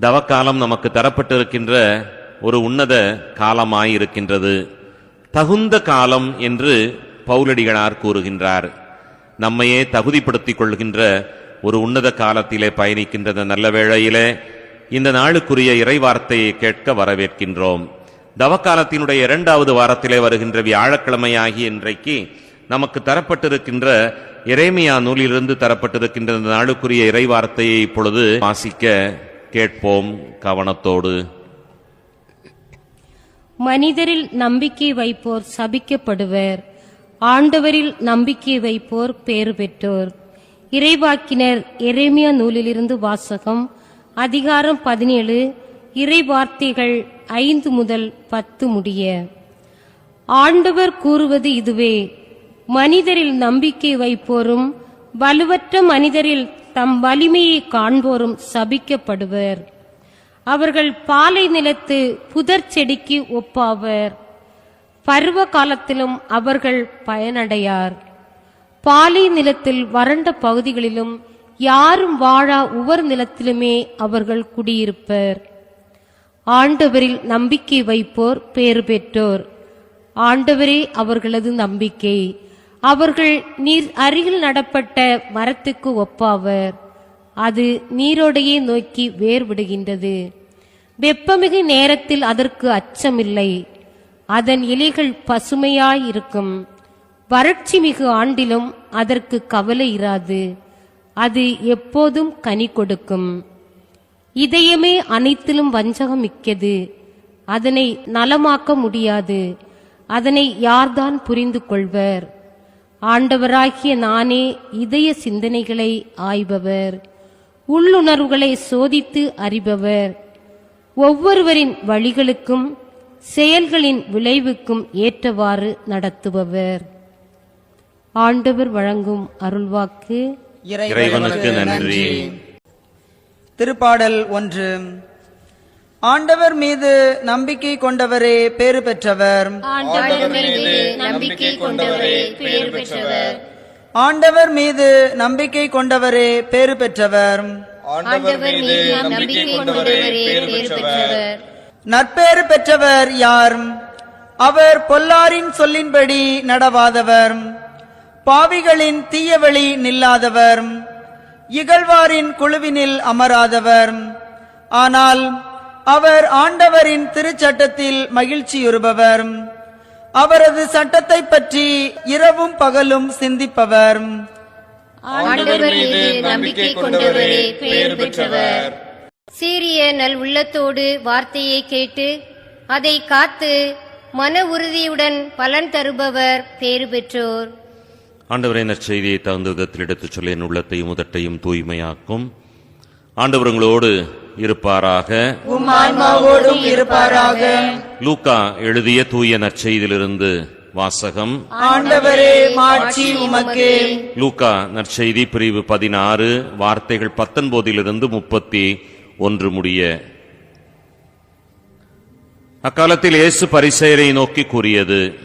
தவக்காலம் நமக்கு தரப்பட்டிருக்கின்ற ஒரு உன்னத காலமாயிருக்கின்றது. தகுந்த காலம் என்று பௌலடிகளார் கூறுகின்றார். நம்மையே தகுதிப்படுத்திக் கொள்கின்ற ஒரு உன்னத காலத்திலே பயணிக்கின்றது நல்ல வேளையிலே இந்த நாளுக்குரிய இறைவார்த்தையை கேட்க வரவேற்கின்றோம். தவக்காலத்தினுடைய இரண்டாவது வாரத்திலே வருகின்ற வியாழக்கிழமையாகிய இன்றைக்கு நமக்கு தரப்பட்டிருக்கின்ற இறைமையா நூலிலிருந்து தரப்பட்டிருக்கின்ற இந்த நாளுக்குரிய இறைவார்த்தையை இப்பொழுது வாசிக்க கேட்போம் கவனத்தோடு. மனிதரில் நம்பிக்கை வைப்போர் சபிக்கப்படுவர். ஆண்டவரில் நம்பிக்கை வைப்போர் பேறு பெற்றோர். இறைவாக்கினர் எரேமியா நூலிலிருந்து வாசகம் அதிகாரம் பதினேழு இறை வார்த்தைகள் ஐந்து முதல் பத்து முடிய. ஆண்டவர் கூறுவது இதுவே மனிதரில் நம்பிக்கை வைப்போரும் வலுவற்ற மனிதரில் தம் வலிமையை காண்போரும் சபிக்கப்படுவர். அவர்கள் பாலை நிலத்து புதர் செடிக்கு ஒப்பாவர். பருவ காலத்திலும் அவர்கள் பயனடையார். பாலை நிலத்தில் வறண்ட பகுதிகளிலும் யாரும் வாழா உவர் நிலத்திலுமே அவர்கள் குடியிருப்பர். ஆண்டவரில் நம்பிக்கை வைப்போர் பேறு பெற்றோர். ஆண்டவரே அவர்களது நம்பிக்கை. அவர்கள் நீர் அருகில் நடப்பட்ட மரத்துக்கு ஒப்பாவர். அது நீரோடையை நோக்கி வேர்விடுகின்றது. வெப்பமிகு நேரத்தில் அதற்கு அச்சமில்லை. அதன் இலைகள் பசுமையாயிருக்கும். வறட்சி மிகு ஆண்டிலும் அதற்கு கவலை இராது. அது எப்போதும் கனி கொடுக்கும். இதயமே அனைத்திலும் வஞ்சகம் மிக்கது அதனை நலமாக்க முடியாது. அதனை யார்தான் புரிந்து கொள்வர் ஆண்டவராகிய நானே இதய சிந்தனைகளை ஆய்பவர் உள்ளுணர்வுகளை சோதித்து அறிபவர். ஒவ்வொருவரின் வழிகளுக்கும் செயல்களின் விளைவுக்கும் ஏற்றவாறு நடத்துபவர். ஆண்டவர் வழங்கும் அருள்வாக்கு இறைவனுக்கு நன்றி. திருப்பாடல் ஒன்று. ஆண்டவர் மீது நம்பிக்கை கொண்டவரே பேறு பெற்றவர். ஆண்டவர் மீது நம்பிக்கை கொண்டவரே பேர் பெற்றவர். ஆண்டவர் மீது நம்பிக்கை கொண்டவரே பேறு பெற்றவர். ஆண்டவர் மீது நம்பிக்கை கொண்டவரே பேர் பெற்றவர். நற்பேறு பெற்றவர் யார்? அவர் பொல்லாரின் சொல்லின்படி நடவாதவர். பாவிகளின் தீயவழி நில்லாதவர். இகழ்வாரின் குழுவினில் அமராதவர். ஆனால் அவர் ஆண்டவரின் திருச்சட்டத்தில் மகிழ்ச்சியுறுபவர். அவரது சட்டத்தை பற்றி இரவும் பகலும் சிந்திப்பவர். ஆண்டவர் மீது நம்பிக்கை கொண்டவரே பேர் பெற்றவர். சீரிய நல் உள்ளத்தோடு வார்த்தையை கேட்டு அதை காத்து மன உறுதியுடன் பலன் தருபவர் பேறு பெற்றோர். ஆண்டவரே நற்செய்தியை தகுந்த விதத்தில் எடுத்துச் சொல்ல என் உள்ளத்தையும் உதட்டையும் தூய்மையாக்கும். ஆண்டவர் உங்களோடு இருப்பாராக? உம் ஆன்மாவோடும் இருப்பாராக. லூக்கா எழுதிய தூய நற்செய்தியிலிருந்து வாசகம். ஆண்டவரே மாட்சி உமக்கே. லூக்கா நற்செய்தி பிரிவு பதினாறு வார்த்தைகள் பத்தொன்பதிலிருந்து முப்பத்தி ஒன்று முடிய. அக்காலத்தில் இயேசு பரிசேயரை நோக்கி கூறியது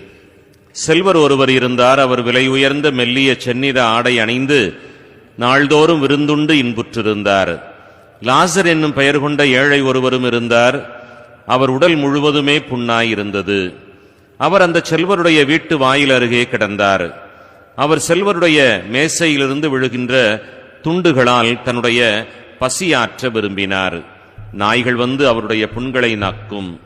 செல்வர் ஒருவர் இருந்தார் அவர் விலை உயர்ந்த மெல்லிய செந்நிற ஆடை அணிந்து நாள்தோறும் விருந்துண்டு இன்புற்றிருந்தார். லாசர் என்னும் பெயர் கொண்ட ஏழை ஒருவரும் இருந்தார். அவர் உடல் முழுவதுமே புண்ணாயிருந்தது. அவர் அந்த செல்வருடைய வீட்டு வாயில் அருகே கிடந்தார். அவர் செல்வருடைய மேசையிலிருந்து விழுகின்ற துண்டுகளால் தன்னுடைய பசியாற்ற விரும்பினார். நாய்கள் வந்து அவருடைய புண்களை நக்கும்.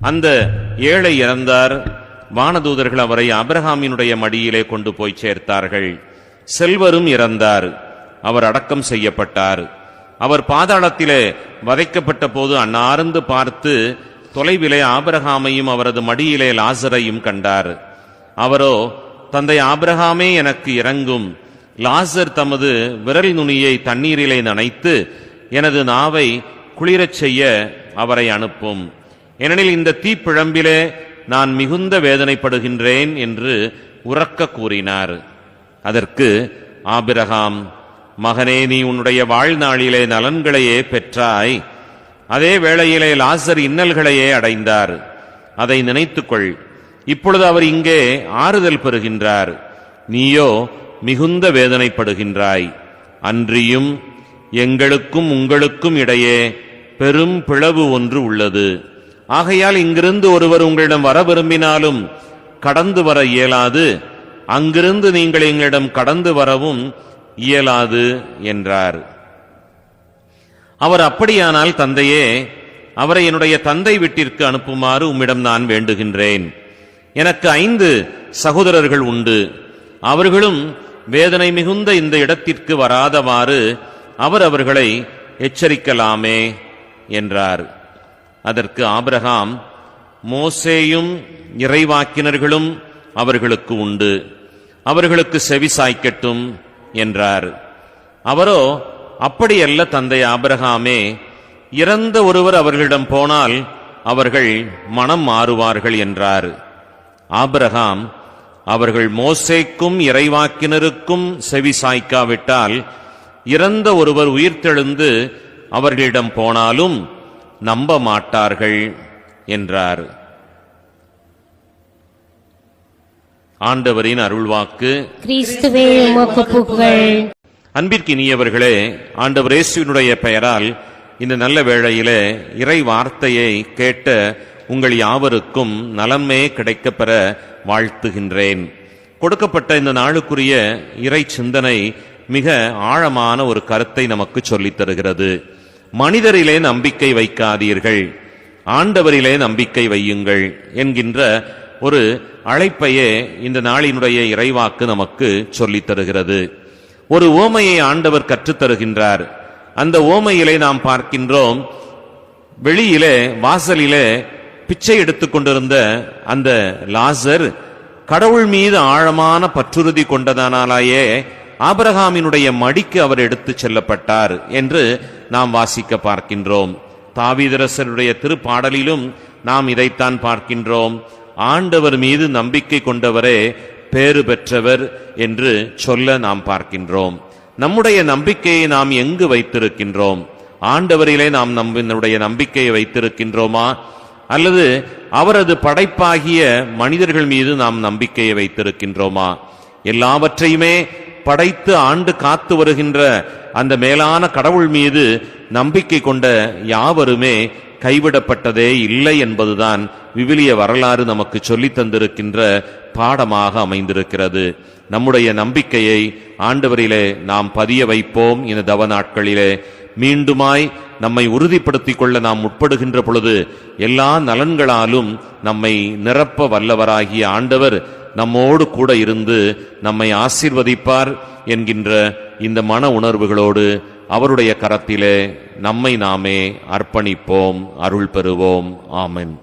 அந்த ஏழை இறந்தார். வானதூதர்கள் அவரை அப்ரஹாமினுடைய மடியிலே கொண்டு போய் சேர்த்தார்கள். செல்வரும் இறந்தார். அவர் அடக்கம் செய்யப்பட்டார். அவர் பாதாளத்திலே வதைக்கப்பட்ட போது அன்னார்ந்து பார்த்து தொலைவிலே ஆபிரகாமையும் அவரது மடியிலே லாசரையும் கண்டார். அவரோ தந்தை ஆபிரகாமே எனக்கு இறங்கும். லாசர் தமது விரல் நுனியை தண்ணீரிலே நனைத்து எனது நாவை குளிரச் செய்ய அவரை அனுப்பும். ஏனெனில் இந்த தீப்பிழம்பிலே நான் மிகுந்த வேதனைப்படுகின்றேன் என்று உறக்க கூறினார். அதற்கு ஆபிரகாம் மகனே நீ உன்னுடைய வாழ்நாளிலே நலன்களையே பெற்றாய். அதே வேளையிலே லாசர் இன்னல்களையே அடைந்தார். அதை நினைத்துக்கொள். இப்பொழுது அவர் இங்கே ஆறுதல் பெறுகின்றார். நீயோ மிகுந்த வேதனைப்படுகின்றாய். அன்றியும் எங்களுக்கும் உங்களுக்கும் இடையே பெரும் பிளவு ஒன்று உள்ளது. ஆகையால் இங்கிருந்து ஒருவர் உங்களிடம் வர விரும்பினாலும் கடந்து வர இயலாது. அங்கிருந்து நீங்கள் எங்களிடம் கடந்து வரவும் இயலாது என்றார். அவர் அப்படியானால் தந்தையே அவரை என்னுடைய தந்தை வீட்டிற்கு அனுப்புமாறு உம்மிடம் நான் வேண்டுகின்றேன். எனக்கு ஐந்து சகோதரர்கள் உண்டு. அவர்களும் வேதனை மிகுந்த இந்த இடத்திற்கு வராதவாறு அவர் அவர்களை எச்சரிக்கலாமே என்றார். அதற்கு ஆபிரகாம் மோசேயும் இறைவாக்கினர்களும் அவர்களுக்கு உண்டு. அவர்களுக்கு செவி சாய்க்கட்டும். என்றார். அவரோ அப்படியல்ல தந்தை ஆபிரகாமே இறந்த ஒருவர் அவர்களிடம் போனால் அவர்கள் மனம் மாறுவார்கள் என்றார். ஆபிரகாம் அவர்கள் மோசேக்கும் இறைவாக்கினருக்கும் செவி சாய்க்காவிட்டால் இறந்த ஒருவர் உயிர்த்தெழுந்து அவர்களிடம் போனாலும் நம்ப மாட்டார்கள் என்றார். ஆண்டவரின் அருள்வாக்கு. கிறிஸ்துவே உமக்கு புகழ். அன்பிற்கினியவர்களே ஆண்டவர் இயேசுவினுடைய பெயரால் இந்த நல்ல வேளையிலே இறை வார்த்தையை கேட்ட உங்கள் யாவருக்கும் நலமே கிடைக்கப் பெற வாழ்த்துகின்றேன். கொடுக்கப்பட்ட இந்த நாளுக்குரிய இறை சிந்தனை மிக ஆழமான ஒரு கருத்தை நமக்கு சொல்லித் தருகிறது. மனிதரிலே நம்பிக்கை வைக்காதீர்கள். ஆண்டவரிலே நம்பிக்கை வையுங்கள் என்கின்ற ஒரு அழைப்பையே இந்த நாளினுடைய இறைவாக்கு நமக்கு சொல்லித் தருகிறது. ஒரு ஓமையை ஆண்டவர் கற்றுத் தருகின்றார். அந்த ஓமையிலே நாம் பார்க்கின்றோம் வெளியிலே வாசலிலே பிச்சை எடுத்துக் கொண்டிருந்த அந்த லாசர் கடவுள் மீது ஆழமான பற்றுறுதி கொண்டதானாலேயே ஆபரகாமினுடைய மடிக்கு அவர் எடுத்துச் செல்லப்பட்டார் என்று நாம் வாசிக்க பார்க்கின்றோம். தாவீதரசருடைய திருப்பாடலிலும் நாம் இதைத்தான் பார்க்கின்றோம். ஆண்டவர் மீது நம்பிக்கை கொண்டவரே பேறு பெற்றவர் என்று சொல்ல நாம் பார்க்கின்றோம். நம்முடைய நம்பிக்கையை நாம் எங்கு வைத்திருக்கின்றோம்? ஆண்டவரிலே நாம் நம்முடைய நம்பிக்கையை வைத்திருக்கின்றோமா? அல்லது அவரது படைப்பாகிய மனிதர்கள் மீது நாம் நம்பிக்கையை வைத்திருக்கின்றோமா? எல்லாவற்றையுமே படைத்து ஆண்டு காத்து வருகின்ற அந்த மேலான கடவுள் மீது நம்பிக்கை கொண்ட யாவருமே கைவிடப்பட்டதே இல்லை என்பதுதான் விவிலிய வரலாறு நமக்கு சொல்லித் தந்திருக்கின்ற பாடமாக அமைந்திருக்கிறது. நம்முடைய நம்பிக்கையை ஆண்டவரிலே நாம் பதிய வைப்போம். இந்த தவ நாட்களிலே மீண்டுமாய் நம்மை உறுதிப்படுத்திக் கொள்ள நாம் முற்படுகின்ற பொழுது எல்லா நலன்களாலும் நம்மை நிரப்ப வல்லவராகிய ஆண்டவர் நம்மோடு கூட இருந்து நம்மை ஆசிர்வதிப்பார் என்கின்ற இந்த மன உணர்வுகளோடு அவருடைய கரத்திலே நம்மை நாமே அர்ப்பணிப்போம் அருள் பெறுவோம் ஆமென்.